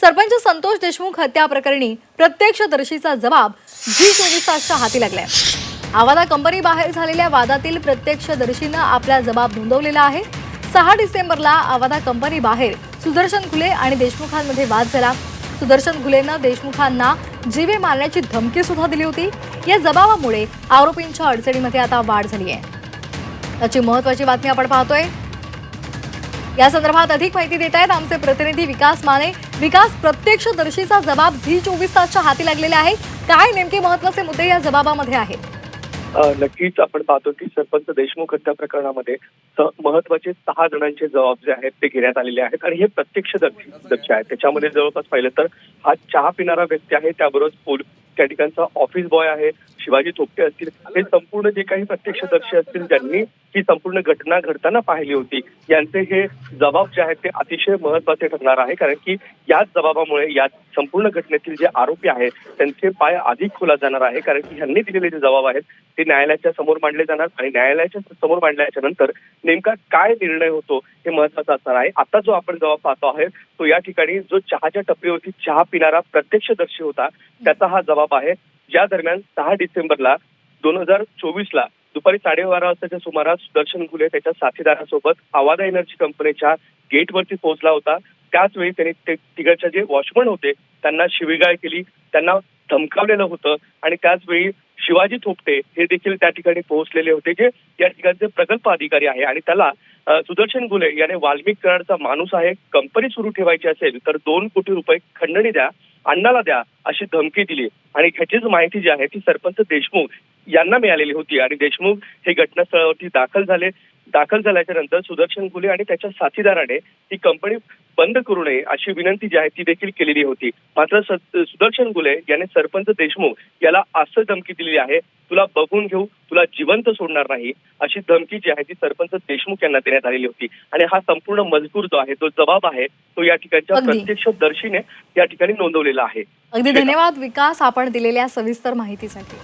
सरपंच संतोष देशमुख हत्या प्रकरणी प्रत्यक्षदर्शीचा जबाब झी चोवीस तासच्या हाती लागलाय. आवादा कंपनी बाहेर झालेल्या वादातील प्रत्यक्षदर्शीनं आपला जबाब नोंदवलेला आहे. सहा डिसेंबरला आवादा कंपनी बाहेर सुदर्शन खुले आणि देशमुखांमध्ये वाद झाला. सुदर्शन खुलेनं देशमुखांना जीवे मारण्याची धमकी सुद्धा दिली होती. या जबाबामुळे आरोपींच्या अडचणीमध्ये आता वाढ झाली आहे त्याची महत्वाची बातमी आपण पाहतोय. या संदर्भात अधिक माहिती देत आहेत आमचे प्रतिनिधी विकास माने. विकास प्रत्यक्षदर्शीचा जबाब झी चोवीस तासच्या हाती लागलेला आहे. काय नेमके महत्त्वाचे मुद्दे या जबाबामध्ये आहेत? नक्कीच आपण पाहतो की सरपंच देशमुख हत्या प्रकरणामध्ये महत्त्वाचे सहा जणांचे जबाब जे आहेत ते घेण्यात आलेले आहेत आणि हे प्रत्यक्षदर्शी दक्ष आहेत. त्याच्यामध्ये जवळपास पाहिलं तर हा चहा पिणारा व्यक्ती आहे. त्याबरोबर त्या ठिकाणचा ऑफिस बॉय आहे शिवाजी थोपटे असतील. हे संपूर्ण जे काही प्रत्यक्षदर्शी असतील ज्यांनी ही संपूर्ण घटना घडताना पाहिली होती यांचे हे जबाब जे आहेत ते अतिशय महत्त्वाचे ठरणार आहे. कारण की याच जबाबामुळे या संपूर्ण घटनेतील जे आरोपी आहेत त्यांचे पाय अधिक खुला जाणार आहे. कारण की ह्यांनी दिलेले जे जबाब आहेत ते न्यायालयाच्या समोर मांडले जाणार. आणि न्यायालयाच्या समोर मांडल्याच्या नंतर नेमका काय निर्णय होतो हे महत्वाचं असणार आहे. आता जो आपण जबाब पाहतो आहे तो या ठिकाणी जो चहाच्या टपरीवरती चहा पिणारा प्रत्यक्षदर्शी होता त्याचा हा जबाब आहे. ज्या दरम्यान सहा डिसेंबरला दोन हजार चोवीस ला दुपारी साडेबारा वाजताच्या सुमारास सुदर्शन घुले त्याच्या साथीदारासोबत आवादा एनर्जी कंपनीच्या गेटवरती पोहोचला होता. त्याच वेळी त्यांनी तिकडचे जे वॉचमन होते त्यांना शिवीगाळ केली. त्यांना धमकावलेलं होतं आणि त्याच वेळी शिवाजी थोपटे हे देखील त्या ठिकाणी पोहोचलेले होते जे या ठिकाणचे प्रकल्प अधिकारी आहे. आणि त्याला सुदर्शन गुले याने वाल्मिक कराडचा माणूस आहे. कंपनी सुरू ठेवायची असेल तर दोन कोटी रुपये खंडणी द्या. अण्णाला द्या अशी धमकी दिली. आणि ह्याचीच माहिती जी आहे ती सरपंच देशमुख यांना मिळालेली होती. आणि देशमुख हे घटनास्थळावरती दाखल झाले. दाखल झाल्याच्यानंतर सुदर्शन गुले आणि त्याच्या साथीदाराने ही कंपनी बंद करू नये अशी विनंती जी आहे ती देखील केलेली होती. मात्र सुदर्शन गुले याने सरपंच देशमुख याला असं धमकी दिलेली आहे तुला बघून घेऊ तुला जिवंत सोडणार नाही अशी धमकी जी आहे ती सरपंच देशमुख यांना देण्यात आलेली होती. आणि हा संपूर्ण मजकूर जो आहे तो जबाब आहे तो या ठिकाणच्या अगदी. प्रत्यक्षदर्शीने या ठिकाणी नोंदवलेला आहे. अगदी धन्यवाद विकास आपण दिलेल्या सविस्तर माहितीसाठी.